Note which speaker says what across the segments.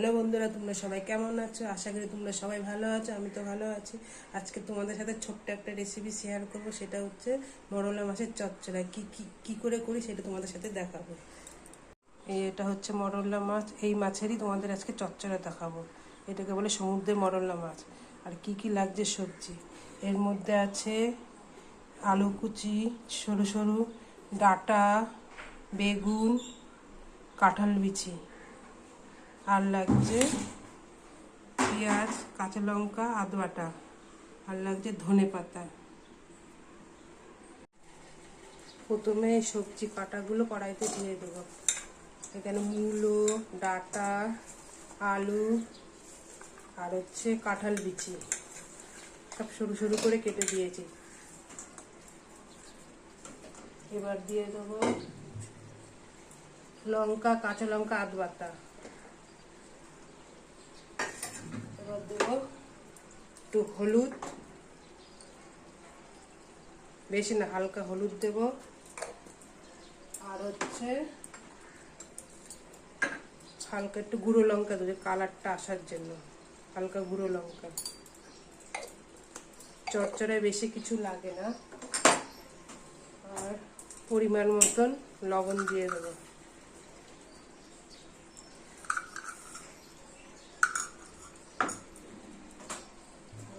Speaker 1: Hello বন্ধুরা, তোমরা সবাই কেমন আছো? আশা করি তোমরা সবাই ভালো আছো, আমি তো ভালো আছি। আজকে তোমাদের সাথে ছোট্ট একটা রেসিপি শেয়ার করব, সেটা হচ্ছে মরলা মাছের চচ্চড়া। কি কি কি করে করি সেটা তোমাদের সাথে দেখাবো। এটা হচ্ছে মরলা মাছ, এই মাছেরই তোমাদের আজকে চচ্চড়া দেখাবো। এটাকে বলে সমুদ্রের মরলা মাছ। আর কি কি লাগছে সবজি? এর মধ্যে আছে আলু কুচি, সরু সরু, ডাটা, বেগুন, কাঁঠাল বিচি। আর লাগছে পেঁয়াজ, কাঁচা লঙ্কা, আদা বাটা আর লাগছে ধনে পাতা। প্রথমে সবজি কাটাগুলো কড়াইতে দিয়ে দেবো। এখানে মূলো, ডাটা, আলু, আর হচ্ছে কাঁঠাল বিচি। সব সরু সরু করে কেটে দিয়েছি। এবার দিয়ে দেবো লঙ্কা, কাঁচা লঙ্কা, আদ বাটা এবার দেবো একটু হলুদ। বেশি না, হালকা হলুদ দেব। আর হচ্ছে হালকা একটু গুঁড়ো লঙ্কা দেবো, কালারটা আসার জন্য। হালকা গুঁড়ো লঙ্কা। চচ্চড়ায় বেশি কিছু লাগে না। আর পরিমাণ মতন লবণ দিয়ে দেবো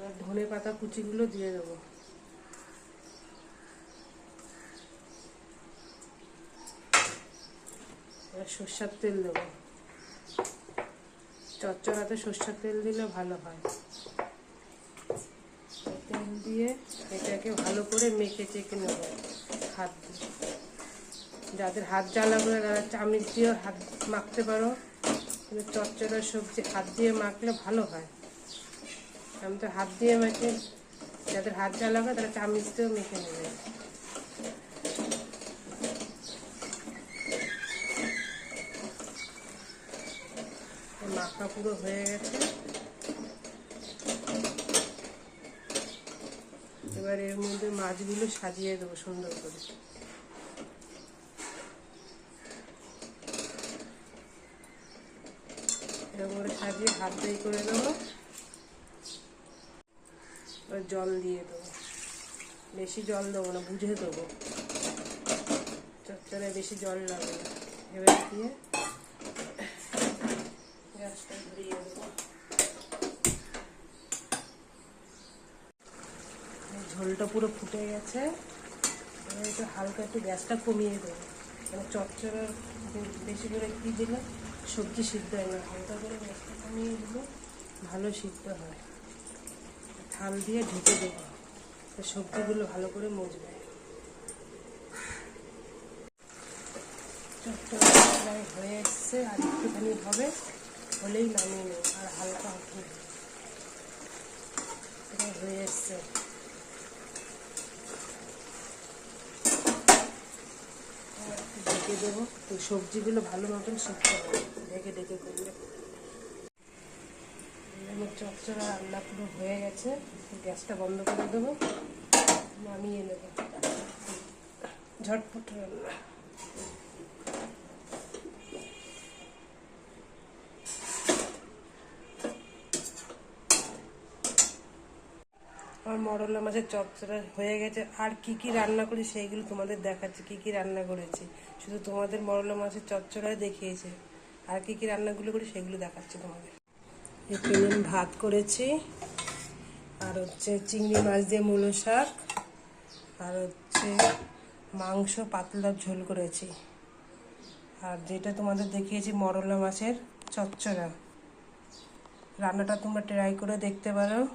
Speaker 1: আর ধনে পাতা কুচিগুলো দিয়ে দেবো। সর্ষার তেল দেবো। চচ্চড়াতে সর্ষার তেল দিলে ভালো হয়। তেল দিয়ে এটাকে ভালো করে মেখে চেকে নেব হাত দিয়ে। যাদের হাত জ্বালা করে তারা চামিচ দিয়েও হাত মাখতে পারো। কিন্তু চচ্চড়ার সবজি হাত দিয়ে মাখলে ভালো হয়। আমি তো হাত দিয়ে মেখে, যাদের হাত জ্বালা করে তারা চামিচ দিয়েও মেখে নেবে। মাখা পুরো হয়ে গেছে। এবার এর মধ্যে মাছগুলো সাজিয়ে দেবো সুন্দর করে। করে সাজিয়ে হাত দিয়ে করে দেবো। এবার জল দিয়ে দেবো। বেশি জল দেবো না, বুঝে দেবো। চচ্চড়ায় বেশি জল লাগে না। এবার দিয়ে গ্যাসটা ঝোলটা পুরো ফুটে গেছে। একটু হালকা একটু গ্যাসটা কমিয়ে দেবো। মানে চচ্চড়া বেশি করে কী দিলে, সবজি সিদ্ধ হয় না, হালকা করে গ্যাসটা কমিয়ে দিলে ভালো সিদ্ধ হয়। থাল দিয়ে ঢেকে দেবো। সবজিগুলো ভালো করে মজবে। প্রায় হয়ে এসছে, আর একটুখানি হবে হলেই নামিয়ে নেব, আর হালকা হবে প্রায় হয়ে এসছে। ঢেকে দেবো, তো সবজিগুলো ভালো মতন সিদ্ধ হবে। ঢেকে ঢেকে করলে আমার চচ্চড়া রান্না পুরো হয়ে গেছে। গ্যাসটা বন্ধ করে দেবো। নামিয়ে নেব। ঝটপট রান্না। আমার মরলা মাছের চচ্চড়া হয়ে গেছে। আর কি কি রান্না করি সেইগুলো তোমাদের দেখাচ্ছি। কি কি রান্না করেছি? শুধু তোমাদের মরলা মাছের চচ্চড়াই দেখিয়েছে। আর কি কি রান্নাগুলো করি সেগুলো দেখাচ্ছি তোমাদের। এখানে ভাত করেছি। আর হচ্ছে চিংড়ি মাছ দিয়ে মূলো শাক। আর হচ্ছে মাংস পাতলার ঝোল করেছি। আর যেটা তোমাদের দেখিয়েছি মরলা মাছের চচ্চড়া। রান্নাটা তোমরা ট্রাই করে দেখতে পারো।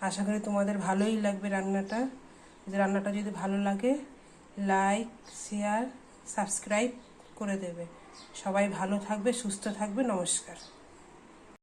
Speaker 1: আশা করি তোমাদের ভালোই লাগবে রান্নাটা। রান্নাটা যদি ভালো লাগে লাইক শেয়ার সাবস্ক্রাইব করে দেবে। সবাই ভালো থাকবে, সুস্থ থাকবে। নমস্কার।